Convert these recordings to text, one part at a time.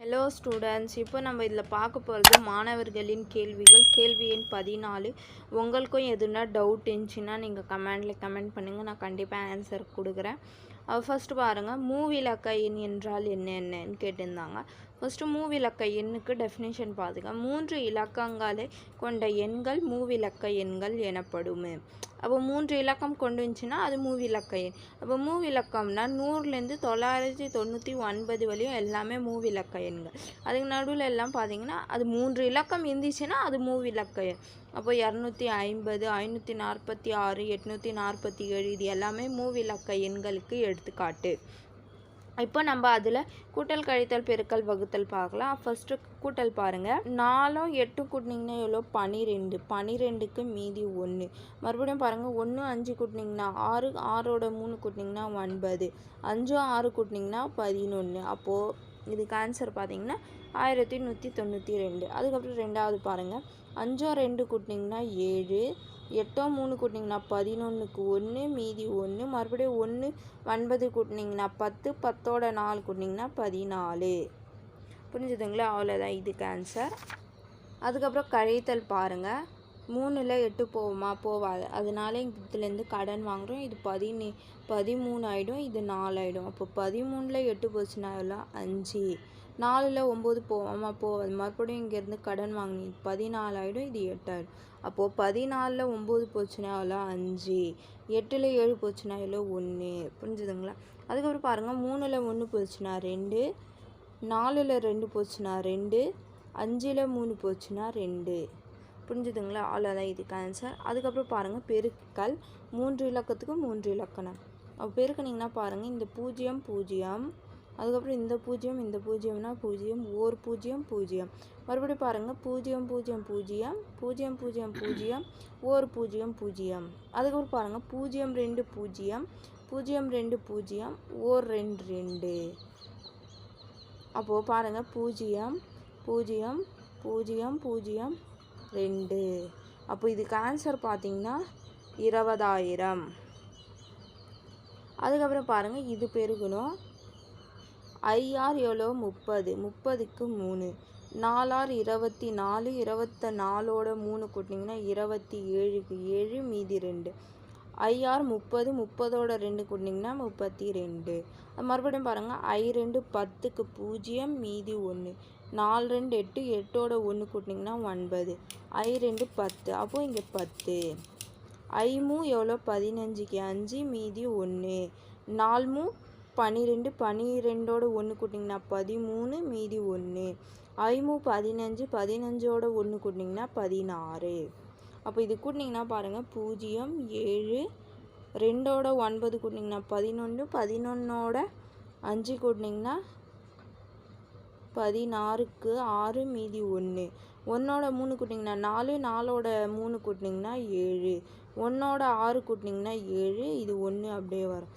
Hello students இப்போ நம்ம இதில் பார்க்க போகிறது மாணவர்களின் கேள்விகள். கேள்வி எண் பதினாலு. உங்களுக்கும் எதுனா டவுட் இருந்துச்சுன்னா நீங்கள் கமெண்டில் கமெண்ட் பண்ணுங்கள் நான் கண்டிப்பாக ஆன்சர் கொடுக்குறேன். ஃபஸ்ட்டு பாருங்கள் மூவிலக்க எண் என்றால் என்ன என்னன்னு கேட்டிருந்தாங்க. ஃபஸ்ட்டு மூவிலக்க எண்ணுக்கு டெஃபினேஷன் பாதுங்க மூன்று இலக்கங்களை கொண்ட எண்கள் மூவிலக்க எண்கள் எனப்படும். அப்போ மூன்று இலக்கம் கொண்டு வந்துச்சுன்னா அது மூவிலக்க எண் அப்போ மூவிலக்கம்னா நூறுலேருந்து தொள்ளாயிரத்தி தொண்ணூற்றி ஒன்பது வரையும் எல்லாமே மூவிலக்க எண்கள் அதுக்கு நடுவில் எல்லாம் பார்த்தீங்கன்னா அது மூன்று இலக்கம் இருந்துச்சுன்னா அது மூவிலக்க எண் அப்போ இரநூத்தி ஐம்பது ஐநூற்றி நாற்பத்தி ஆறு எட்நூற்றி நாற்பத்தி ஏழு இது எல்லாமே மூவிலக்க எண்களுக்கு எடுத்துக்காட்டு. இப்போ நம்ம அதில் கூட்டல் கழித்தல் பெருக்கல் வகுத்தல் பார்க்கலாம். ஃபஸ்ட்டு கூட்டல் பாருங்கள் நாலும் எட்டு கூட்டினிங்கன்னா எவ்வளோ? பனிரெண்டு. பனிரெண்டுக்கு மீதி ஒன்று மறுபடியும் பாருங்கள் ஒன்று அஞ்சு கூட்டினிங்கன்னா ஆறு ஆறோட மூணு கூட்டினிங்கன்னா ஒன்பது. அஞ்சும் ஆறு கூட்டினிங்கன்னா பதினொன்று அப்போது இதுக்கு ஆன்சர் பார்த்தீங்கன்னா ஆயிரத்தி நூற்றி தொண்ணூற்றி ரெண்டு. அதுக்கப்புறம் ரெண்டாவது பாருங்கள் அஞ்சோ ரெண்டு கூட்டிங்கன்னா ஏழு எட்டோ மூணு கூட்டிங்கன்னா பதினொன்றுக்கு ஒன்று மீதி ஒன்று மறுபடியும் ஒன்று ஒன்பது கூட்டினிங்கன்னா பத்து பத்தோட நாலு கூட்டினீங்கன்னா பதினாலு. புரிஞ்சுதுங்களா? அவ்வளோதான் இதுக்கு ஆன்சர் அதுக்கப்புறம் கழித்தல் பாருங்கள் மூணில் எட்டு போகுமா? போகாது அதனால இதுலேருந்து கடன் வாங்குகிறோம் இது பதினே பதிமூணு ஆகிடும் இது நாலு ஆகிடும் அப்போ பதிமூணில் எட்டு போச்சுன்னா எவ்வளோ? அஞ்சு. நாலில் ஒம்பது போவோமா? போகாது மறுபடியும் இங்கேருந்து கடன் வாங்கி பதினாலு ஆகிடும் இது எட்டு ஆகிடும் அப்போது பதினாலில் ஒம்பது போச்சுன்னா எவ்வளோ? அஞ்சு. எட்டில் ஏழு போச்சுன்னா எவ்வளோ? ஒன்று. புரிஞ்சுதுங்களா? அதுக்கப்புறம் பாருங்கள் மூணில் ஒன்று போச்சுன்னா ரெண்டு. நாலில் ரெண்டு போச்சுன்னா ரெண்டு. அஞ்சில் மூணு போச்சுன்னா ரெண்டு. புரிஞ்சுதுங்களா? அவ்வளோதான் இதுக்கு ஆன்சர் அதுக்கப்புறம் பாருங்கள் பெருக்கல். மூன்று இலக்கத்துக்கு மூன்று இலக்கணம். அப்போ பெருக்கினீங்கன்னா பாருங்கள் இந்த பூஜ்ஜியம் பூஜ்ஜியம். அதுக்கப்புறம் இந்த பூஜ்ஜியம் இந்த பூஜ்ஜியம்னா பூஜ்ஜியம். ஓர் பூஜ்ஜியம் பூஜ்ஜியம். மறுபடியும் பாருங்கள் பூஜ்ஜியம் பூஜ்ஜியம் பூஜ்ஜியம் பூஜ்ஜியம் பூஜ்ஜியம் பூஜ்ஜியம் ஓர் பூஜ்ஜியம் பூஜ்ஜியம். அதுக்கப்புறம் பாருங்கள் பூஜ்ஜியம் ரெண்டு பூஜ்ஜியம் பூஜ்ஜியம் ரெண்டு பூஜ்ஜியம் ஓர் ரெண்டு ரெண்டு. அப்போது பாருங்கள் பூஜ்ஜியம் பூஜ்ஜியம் பூஜ்ஜியம் பூஜ்ஜியம் ரெண்டு. அப்போ இதுக்கு ஆன்சர் பார்த்தீங்கன்னா இருபதாயிரம். அதுக்கப்புறம் பாருங்கள் இது பெருகணும் ஐஆர் எவ்வளோ? முப்பது. முப்பதுக்கு மூணு. நாலார் இருபத்தி நாலு இருபத்த நாலோட மூணு கூட்டிங்கன்னா இருபத்தி ஏழுக்கு ஏழு மீதி ரெண்டு. ஐஆர் முப்பது முப்பதோட ரெண்டு கூட்டிங்கன்னா முப்பத்தி ரெண்டு. மறுபடியும் பாருங்கள் ஐ ரெண்டு பத்துக்கு பூஜ்ஜியம் மீதி ஒன்று நாலு ரெண்டு எட்டு எட்டோட ஒன்று கூட்டிங்கன்னா ஒன்பது. ஐ ரெண்டு பத்து. அப்போது இங்கே பத்து. ஐமு எவ்வளோ? பதினஞ்சுக்கு அஞ்சு மீதி ஒன்று நாலுமூ பன்னிரெண்டு பன்னிரெண்டோட ஒன்று கூட்டிங்கன்னா பதிமூணு மீதி ஒன்று ஐமு பதினஞ்சு பதினஞ்சோட ஒன்று கூட்டிங்கன்னா பதினாறு. அப்போ இது கூட்டினீங்கன்னா பாருங்கள் பூஜ்ஜியம் ஏழு ரெண்டோட ஒன்பது கூட்டினீங்கன்னா பதினொன்று பதினொன்னோட அஞ்சு கூட்டினீங்கன்னா பதினாறுக்கு ஆறு மீதி ஒன்று. ஒன்றோட மூணு கூட்டிங்கன்னா நாலு நாலோட மூணு கூட்டினீங்கன்னா ஏழு. ஒன்றோட ஆறு கூட்டினீங்கன்னா ஏழு இது ஒன்று அப்படியே வரும்.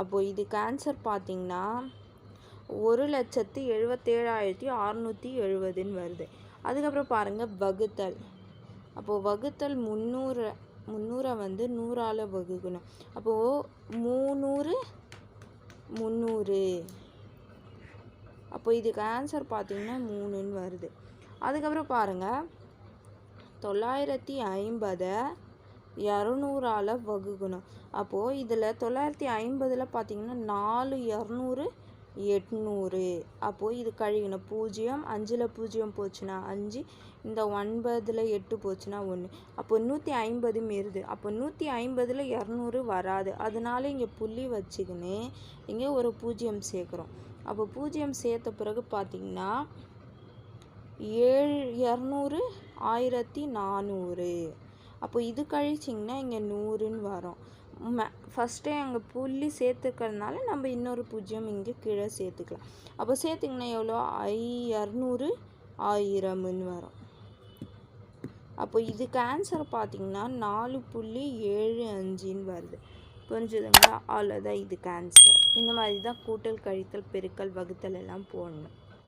அப்போது இதுக்கு ஆன்சர் பார்த்தீங்கன்னா ஒரு லட்சத்து எழுபத்தேழாயிரத்தி அறநூற்றி எழுபதுன்னு வருது. அதுக்கப்புறம் பாருங்கள் வகுத்தல். அப்போது வகுத்தல் முந்நூறு முந்நூறை வந்து நூறால் வகுக்கணும். அப்போது மூநூறு முந்நூறு. அப்போ இதுக்கு ஆன்சர் பார்த்தீங்கன்னா மூணுன்னு வருது. அதுக்கப்புறம் பாருங்கள் தொள்ளாயிரத்தி ஐம்பதை இரநூறால் வகுக்கணும். அப்போது இதில் தொள்ளாயிரத்தி ஐம்பதில் பார்த்தீங்கன்னா நாலு இரநூறு எட்நூறு. அப்போது இது கழிக்கணும் பூஜ்ஜியம் அஞ்சில் பூஜ்ஜியம் போச்சுன்னா அஞ்சு இந்த ஒன்பதில் எட்டு போச்சுன்னா ஒன்று அப்போ நூற்றி ஐம்பது மீறுது. அப்போ நூற்றி ஐம்பதில் இரநூறு வராது. அதனால இங்கே புள்ளி வச்சுக்கின்னு இங்கே ஒரு பூஜ்ஜியம் சேர்க்குறோம். அப்போ பூஜ்ஜியம் சேர்த்த பிறகு பார்த்திங்கன்னா ஏழு இரநூறு ஆயிரத்தி நானூறு. அப்போ இது கழிச்சிங்கன்னா இங்கே நூறுன்னு வரும். ஃபஸ்ட்டே அங்கே புள்ளி சேர்த்துக்கிறதுனால நம்ம இன்னொரு பூஜ்ஜியம் இங்கே கீழே சேர்த்துக்கலாம். அப்போ சேர்த்திங்கன்னா எவ்வளோ? ஐ இரநூறு ஆயிரம்னு வரும். அப்போ இதுக்கு ஆன்சர் பார்த்திங்கன்னா நாலு புள்ளி ஏழு அஞ்சுன்னு வருது. புரிஞ்சுதுங்களா? அவ்வளோதான் இதுக்கு ஆன்சர் இந்த மாதிரி தான் கூட்டல் கழித்தல் பெருக்கல் வகுத்தல் எல்லாம் போடணும்.